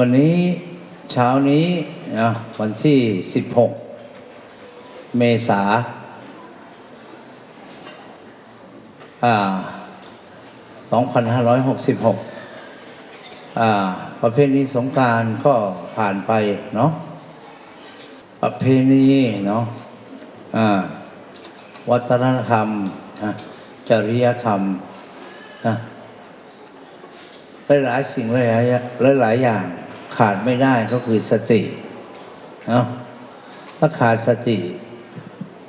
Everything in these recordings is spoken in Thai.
วันนี้เช้านี้นะวันที่สิบหกเมษาอ่าสองพันห้าร้อยหกสิบหกอ่าประเพณีสงการก็ผ่านไปเนาะประเพณีเนาะอ่าวัฒนธรรมนะจริยธรรมนะหลายๆสิ่งหลายๆหลายๆอย่าง ขาดไม่ได้ก็คือสติเนาะถ้าขาดสติ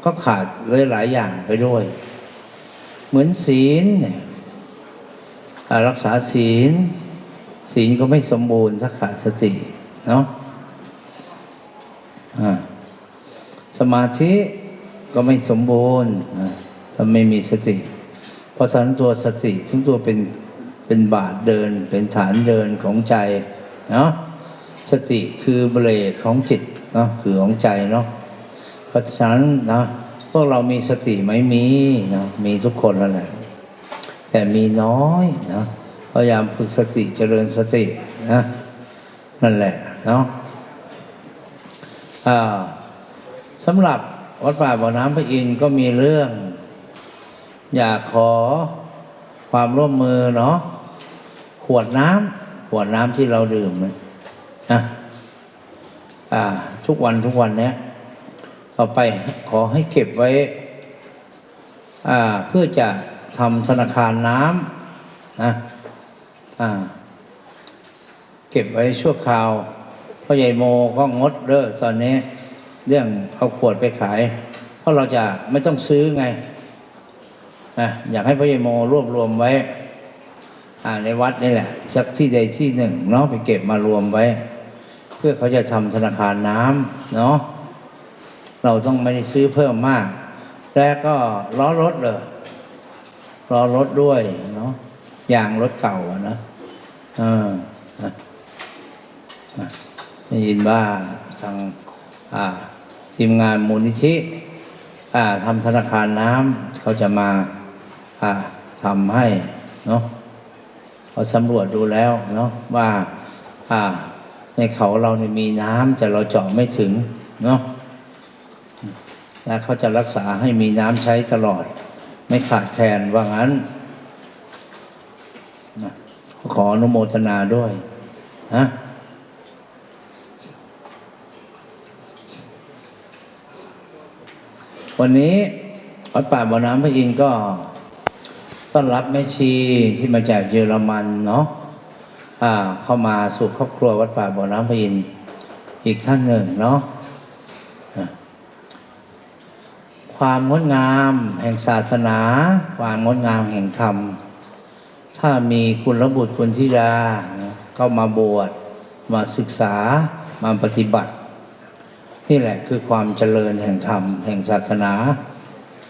ก็ขาดเลยหลายอย่างไปด้วย เหมือนศีลเนี่ยรักษาศีล ศีลก็ไม่สมบูรณ์ถ้าขาดสติเนาะสมาธิก็ไม่สมบูรณ์ถ้าไม่มีสติ เพราะฉะนั้นตัวสติทั้งตัวเป็นเป็นบาทเดิน เป็นฐานเดินของใจเนาะ สติคือเบรกของจิตเนาะคือของใจเนาะเพราะฉะนั้นนะพวกเรามีสติไหมมีนะมีทุกคนแล้วแหละแต่มีน้อยนะพยายามฝึกสติเจริญสตินะนั่นแหละเนาะอ่าสำหรับวัดป่าบ่อน้ำพระอินทร์ก็มีเรื่อง อยากขอความร่วมมือเนาะขวดน้ำขวดน้ำที่เราดื่มนะ นะอ่าทุกวันทุกวันเนี้ยต่อไปขอให้เก็บไว้อ่าเพื่อจะทำธนาคารน้ำนะอ่าเก็บไว้ชั่วคราวพ่อใหญ่โมก็งดเด้อตอนนี้ เรื่องเอาขวดไปขาย เพราะเราจะไม่ต้องซื้อไงนะอยากให้พ่อใหญ่โมรวบรวมไว้อ่าในวัดนี่แหละสักที่ใดที่หนึ่งเนาะไปเก็บมารวมไว้ เพื่อเขาจะทำธนาคารน้ำเนาะเราต้องไม่ได้ซื้อเพิ่มมาก แล้วก็ล้อรถเลยล้อรถด้วยเนาะยางรถเก่าอะนะเออนะนะได้ยินว่าทางอ่าทีมงานมูลนิธิอ่าทำธนาคารน้ำเขาจะมาอ่าทำให้เนาะเขาสำรวจดูแล้วเนาะว่าอ่า ในเขาเราเนี่ยมีน้ำแต่เราเจาะไม่ถึงเนาะแล้วเขาจะรักษาให้มีน้ำใช้ตลอด ไม่ขาดแคลนว่างั้นนะขออนุโมทนาด้วยนะวันนี้วัดป่าบ่อน้ำพระอินทร์ก็ต้อนรับแม่ชีที่มาจากเยอรมันเนาะ เข้ามาสู่ครอบครัววัดป่าบ่อน้ำพระอินทร์อีกท่านหนึ่งเนาะอะความงดงามแห่งศาสนา ความงดงามแห่งธรรม ถ้ามีคุณระบุตรคุณธิดาเข้ามาบวชมาศึกษามาปฏิบัติ นี่แหละคือความเจริญแห่งธรรม แห่งศาสนา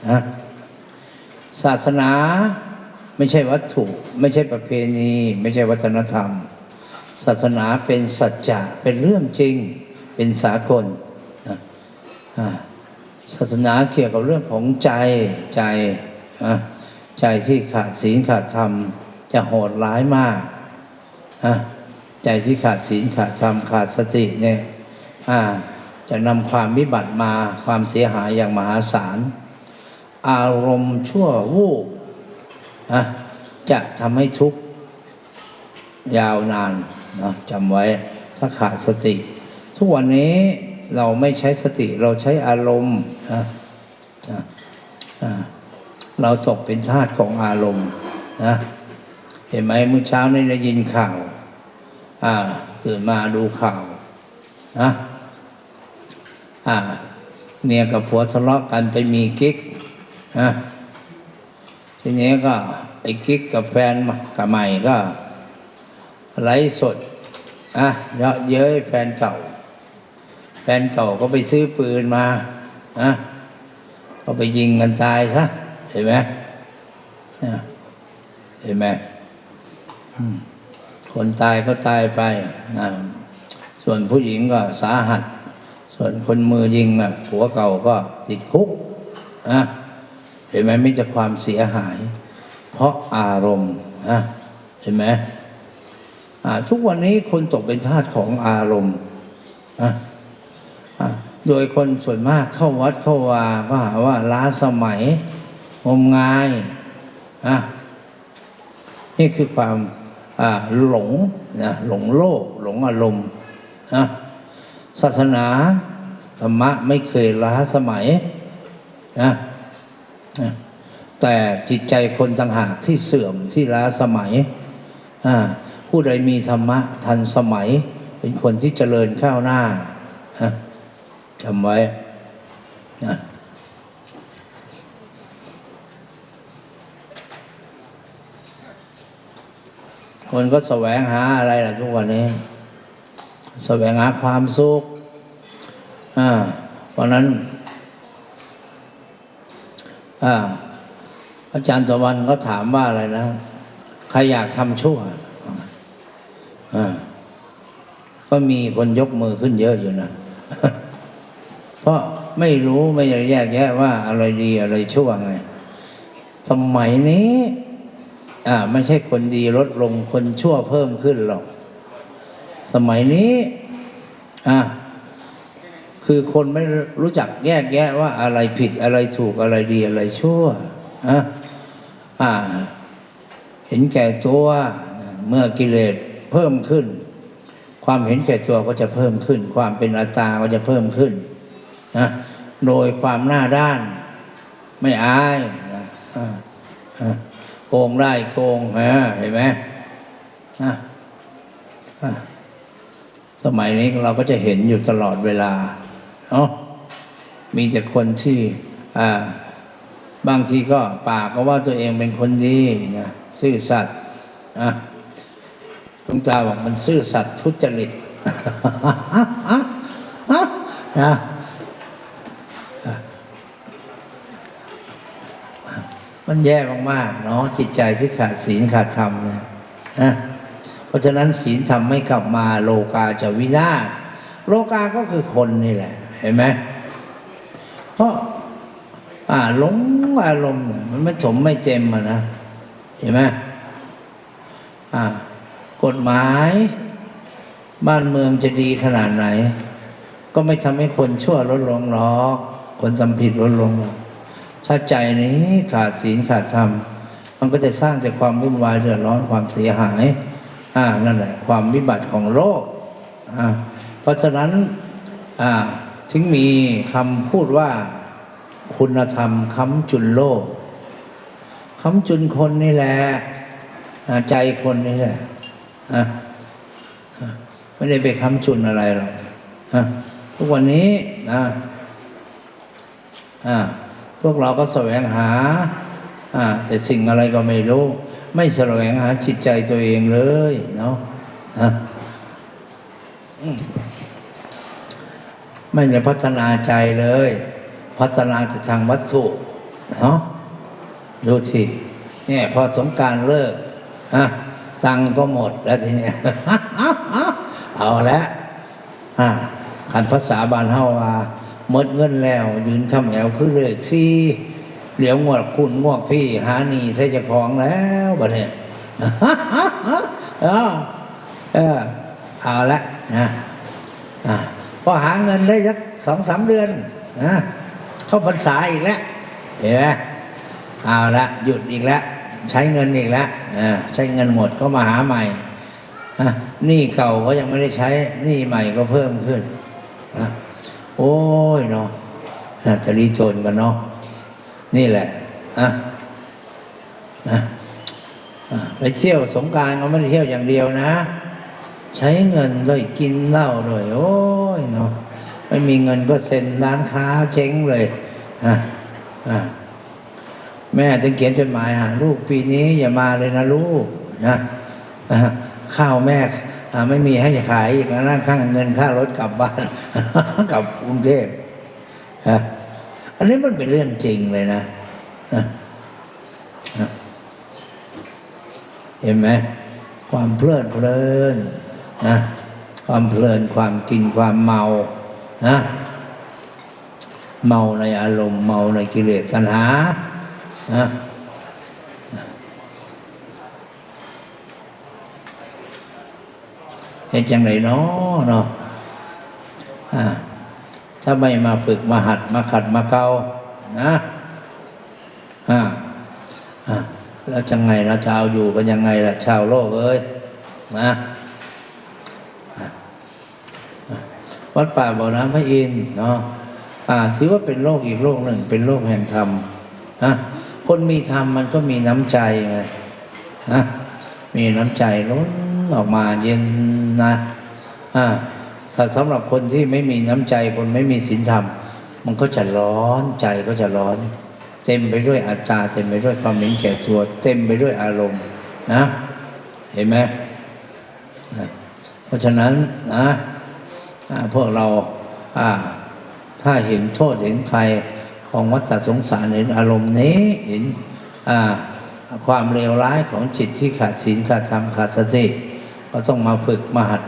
นะศาสนา ไม่ใช่วัตถุ ไม่ใช่ประเพณี ไม่ใช่วัฒนธรรม ศาสนาเป็นสัจจะเป็นเรื่องจริง เป็นสากลศาสนาเกี่ยวกับเรื่องของใจใจใจที่ขาดศีลขาดธรรม จะโหดร้ายมากใจที่ขาดศีลขาดธรรมขาดสติเนี่ยจะนำความวิบัติมาความเสียหายอย่างมหาศาล อารมณ์ชั่ววูบ นะจะทำให้ทุกข์ยาวนานนะจำไว้ถ้าขาดสติ ทุกวันนี้เราไม่ใช้สติเราใช้อารมณ์นะนะเราตกเป็นทาสของอารมณ์นะเห็นไหมเมื่อเช้านี้ได้ยินข่าวอ่าตื่นมาดูข่าวนะอ่าเมียกับผัวทะเลาะกันไปมีกิ๊กนะ ทีนี้ก็ไอ้กิ๊กกับแฟนกับใหม่ก็ไลฟ์สดอะเยอะเย้ยแฟนเก่า แฟนเก่าก็ไปซื้อปืนมานะก็ไปยิงกันตายซะเห็นไหมเห็นไหมคนตายก็ตายไปนะส่วนผู้หญิงก็สาหัส ส่วนคนมือยิงอะผัวเก่าก็ติดคุกนะ เห็นไหมไม่จะความเสียหาย เพราะอารมณ์นะเห็นไหมทุกวันนี้คนตกเป็นทาสของอารมณ์อะโดยคนส่วนมากเข้าวัดเข้าวาก็หาว่าล้าสมัยงมงายอะนี่คือความหลงนะหลงโลก หลงอารมณ์นะศาสนาธรรมะไม่เคยล้าสมัยนะ แต่จิตใจคนต่างหากที่เสื่อมที่ล้าสมัยผู้ใดมีธรรมะทันสมัย เป็นคนที่เจริญข้าวหน้าจำไว้คนก็แสวงหาอะไรล่ะทุกวันนี้ แสวงหาความสุขอ่าเพราะนั้น อ่า อาจารย์ตะวันก็ถามว่าอะไรนะ ใครอยากทำชั่วอ่าก็มีคนยกมือขึ้นเยอะอยู่นะ เพราะไม่รู้ไม่แยกแยะว่าอะไรดีอะไรชั่วไงสมัยนี้ อ่า ไม่ใช่คนดีลดลงคนชั่วเพิ่มขึ้นหรอก สมัยนี้ อ่าคือคนไม่รู้จักแยกแยะว่าอะไรผิดอะไรถูกอะไรดีอะไรชั่วอะอ่า เห็นแก่ตัวเมื่อกิเลสเพิ่มขึ้น ความเห็นแก่ตัวก็จะเพิ่มขึ้น ความเป็นอัตตาก็จะเพิ่มขึ้นนะโดยความหน้าด้าน ไม่อายโกงได้โกงนะเห็นไหมอะอะสมัยนี้เราก็จะเห็นอยู่ตลอดเวลาเนาะมีแต่คนที่อ่า บางทีก็ปากก็ว่าตัวเองเป็นคนดีนะซื่อสัตย์นะหลวงตาบอกมันซื่อสัตย์ทุจริตนะมันแย่มากๆเนาะจิตใจที่ขาดศีลขาดธรรมเนี่ยนะเพราะฉะนั้นศีลธรรมไม่กลับมาโลกาจะวินาศโลกาก็คือคนนี่แหละ เห็นไหมเพราะ อ่าหลงอารมณ์มันไม่สมไม่เจมอะนะเห็นไหมอ่ากฎหมาย บ้านเมืองจะดีขนาดไหน ก็ไม่ทำให้คนชั่วลดลงหรอกคนทำผิดลดลงหรอกถ้าใจนี้ขาดศีลขาดธรรมมันก็จะสร้างแต่ความวุ่นวายเดือดร้อนความเสียหาย อ่า นั่นแหละ ความวิบัติของโลกอ่าเพราะฉะนั้น อ่า ถึงมีคำพูดว่า คุณธรรมค้ำจุนโลกค้ำจุนคนนี่แหละใจคนนี่แหละไม่ได้ไปค้ำจุนอะไรหรอกทุกวันนี้นะพวกเราก็แสวงหาแต่สิ่งอะไรก็ไม่รู้ ไม่แสวงหาจิตใจตัวเองเลยเนาะไม่ได้พัฒนาใจเลย พัฒนาจากทางวัตถุเนาะดูสิเนี่ยพอสงการเลิกอะตังก็หมดแล้วทีเนี้ยเอาละอ่าขันภาษาบานเฮาว่าหมดเงินแล้ว ยืนคำแอวคือเลยซี่เหลียวงวดคุณงวกพี่ หาหนีใส่จ้าของแล้วบัดเนี่ยเออเออเอาละนะอ่าพอหาเงินได้สักสองสามเดือนนะ เข้าพรรษาอีกแล้วเห็นไหมเอาละหยุดอีกแล้วใช้เงินอีกแล้วใช้เงินหมดก็มาหาใหม่นี้เก่าก็ยังไม่ได้ใช้นี้ใหม่ก็เพิ่มขึ้นอโอ้ยเนาะจะรีโจรกันเนาะนี่แหละอะอะไปเที่ยวสงกรารก็ไม่ได้เที่ยวอย่างเดียวนะ ใช้เงินด้วยกินเหล้าด้วยโอ้ยเนาะ ไม่มีเงินก็เซ็นร้านค้าเจ๊งเลยอะอะแม่จะเขียนจดหมายหาลูกปีนี้อย่ามาเลยนะลูกนะข้าวแม่ไม่มีให้ขายอีกนะนั่งข้างเงินค่ารถกลับบ้านกลับกรุงเทพอันนี้มันเป็นเรื่องจริงเลยนะอะอะเห็นไหมความเพลิดเพลินนะความเพลินความกินความเมา นะเมาในอารมณ์เมาในกิเลสตัณหานะเป็นจังไรเนาะเนาะถ้าไม่มาฝึกมาหัดมาขัดมาเกานะอ่าอ่าแล้วจังไงนะชาวอยู่กันยังไงล่ะชาวโลกเอ้ยนะอะอะ วัดป่าบ่อน้ำพระอินทร์เนาะถือว่าเป็นโลกอีกโลกหนึ่ง เป็นโลกแห่งธรรมนะคนมีธรรมมันก็มีน้ำใจนะมีน้ำใจล้นออกมาเย็นนะอ่าถ้าสำหรับคนที่ไม่มีน้ำใจคนไม่มีศีลธรรม มันก็จะร้อนใจก็จะร้อน เต็มไปด้วยอัตตาเต็มไปด้วยความเห็นแก่ตัว เต็มไปด้วยอารมณ์นะเห็นไหมเพราะฉะนั้นนะ พวกเราถ้าเห็นโทษเห็นภัยของวัฏสงสารเห็นอารมณ์นี้เห็นความเลวร้ายของจิตที่ขาดศีลขาดธรรมขาดสติก็ต้องมาฝึกมาหัด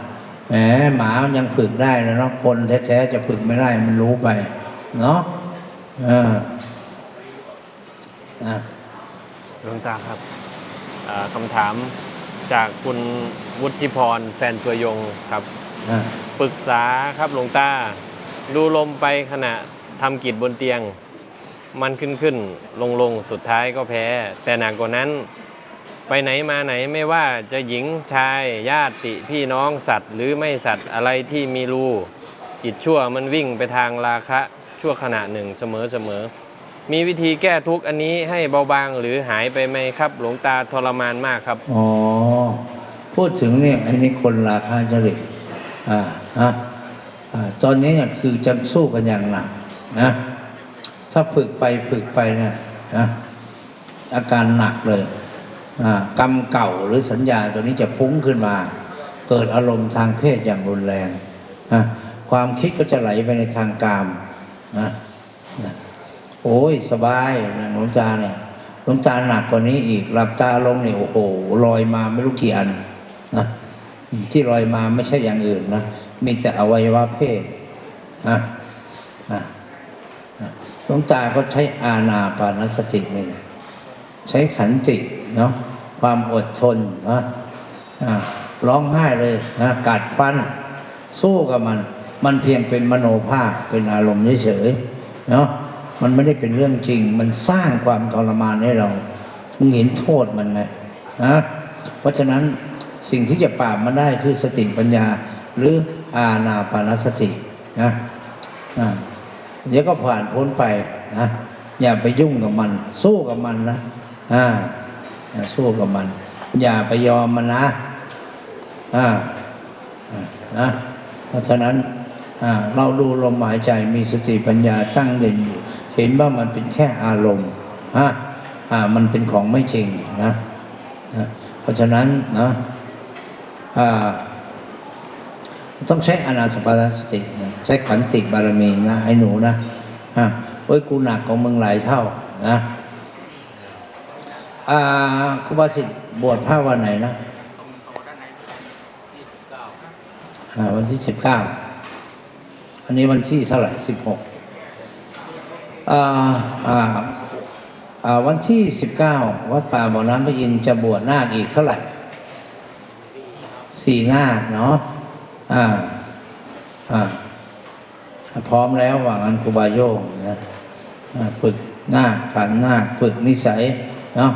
แหมหมายังฝึกได้แล้วเนาะคนแท้ๆจะฝึกไม่ได้มันรู้ไปเนาะอ่าอ่าหลวงตาครับคำถามจากคุณวุฒิพรแฟนตัวยงครับ ปรึกษาครับหลวงตา ดูลมไปขณะทำกิจบนเตียง มันขึ้นขึ้นลงลงสุดท้ายก็แพ้ แต่หนักกว่านั้น ไปไหนมาไหนไม่ว่าจะหญิงชายญาติพี่น้องสัตว์ หรือไม่สัตว์อะไรที่มีรูจิตชั่วมันวิ่งไปทางราคะชั่วขณะหนึ่งเสมอเสมอ มีวิธีแก้ทุกข์อันนี้ให้เบาบางหรือหายไปไหมครับ หลวงตาทรมานมากครับ อ๋อ พูดถึงเนี่ยอันนี้คนราคาจริต อ่าฮะอ่าตอนนี้เนี่ยคือจะสู้กันอย่างหนักนะถ้าฝึกไปฝึกไปเนี่ยนะอาการหนักเลยอ่ากรรมเก่าหรือสัญญาตัวนี้จะพุ่งขึ้นมา เกิดอารมณ์ทางเพศอย่างรุนแรงนะความคิดก็จะไหลไปในทางกามนะนะโอ้ยสบายหลวงตาเนี่ยหลวงตาหนักกว่านี้อีกหลับตาลงเนี่ยโอ้โหลอยมาไม่รู้กี่อันนะ ที่ลอยมาไม่ใช่อย่างอื่นนะ มีแต่อวัยวะเพศนะนะนะหลวงตาก็ใช้อาณาปานสตินี่ใช้ขันติเนาะความอดทนนะอะร้องไห้เลยนะกัดฟัน สู้กับมัน มันเพียงเป็นมโนภาพเป็นอารมณ์เฉยๆเนาะมันไม่ได้เป็นเรื่องจริง มันสร้างความทรมานให้เรามึงเห็นโทษมันไงนะเพราะฉะนั้น สิ่งที่จะปราบมันได้คือสติปัญญา หรืออาณาปานสตินะเดี๋ยวก็ผ่านพ้นไปนะอย่าไปยุ่งกับมัน สู้กับมันนะอ่าสู้กับมัน อย่าไปยอมมันนะอ่านะเพราะฉะนั้นอ่าเราดูลมหายใจมีสติปัญญาตั้งเด่นอยู่ เห็นว่ามันเป็นแค่อารมณ์อ่าอ่ามันเป็นของไม่จริงนะนะเพราะฉะนั้นนะ ต้องใช้อนาสปานสติ ใช้ขันติบารมีนะให้หนูนะอ่าโอ้ยกูหนักของมึงหลายเท่านะอ่าครูบาสิทธิ์บวชพระวันไหนนะอ่าวันที่สิบเก้าอันนี้วันที่เท่าไหร่สิบหกอ่าอ่าอ่าวันที่สิบเก้าวัดป่าบ่อน้ำพระอินจะบวชนาคอีกเท่าไหร่ สี่นาเนาะอ่าอ่าพร้อมแล้วว่างันครูบาโยงนะฝึกหน้าขันหน้าฝึกนิสัยเนาะ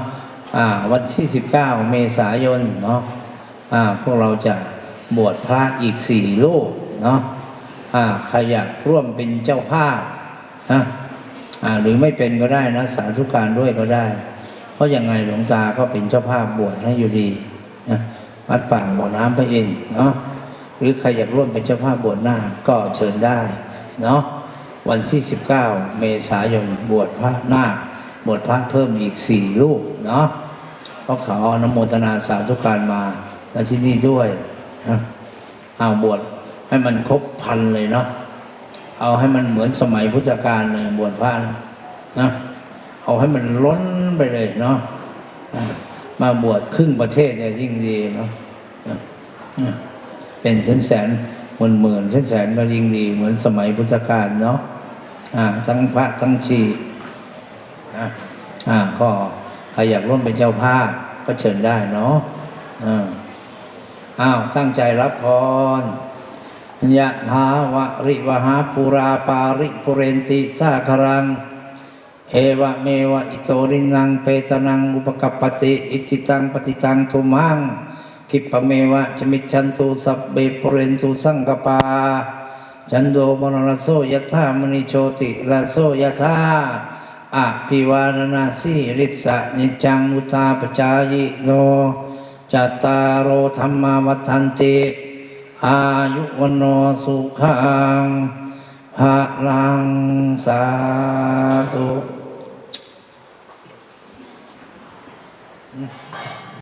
อ่าวันที่สิบเก้าเมษายนเนาะอ่าพวกเราจะบวชพระอีกสี่รูปเนาะอ่าใครอยากร่วมเป็นเจ้าภาพนะอ่าหรือไม่เป็นก็ได้นะ สาธุการด้วยก็ได้ เพราะยังไงหลวงตาก็เป็นเจ้าภาพบวชให้อยู่ดี วัดป่าบ่อน้ำพระอินเนาะหรือใครอยากร่วมเป็นเจ้าภาพบวชหน้าก็เชิญได้เนาะวันที่ 19 เมษายนบวชพระนาคบวชพระเพิ่มอีกสี่รูปเนาะก็ขออนโมทนาสาธุการมาณที่นี่ด้วยนะเอาบวชให้มันครบพันเลยเนาะเอาให้มันเหมือนสมัยพุทธกาลเลยบวชพระนะเอาให้มันล้นไปเลยเนาะ มาบวชครึ่งประเทศเนี่ยยิ่งดีเนาะเป็นแสนแสนหมื่นหมื่นแสนแสนก็ยิ่งดี เหมือนสมัยพุทธกาลเนาะะทั้งพระทั้งชีนะอ่าก็ใครอยากร่วมเป็นเจ้าภาพก็เชิญได้เนาะอ้าวตั้งใจรับพรยะถาวะริวหาปุราปาริปุเรนติสาครัง เอวะเมวะอิโตรินังเปตนังอุปกัปปติอิจิตังปฏิตังทุมังคิปะเมวะจมิจฉันตุสัพเบปุเรนตุสังกปาจันโดมรณโสยถามณิโชติละโสยถาอะพิวานนาสีริสะนิจจังอุตาปจายโนจัตตารโอธรรมาวัฏันติอายุวโนสุขัง พระลังสาธุ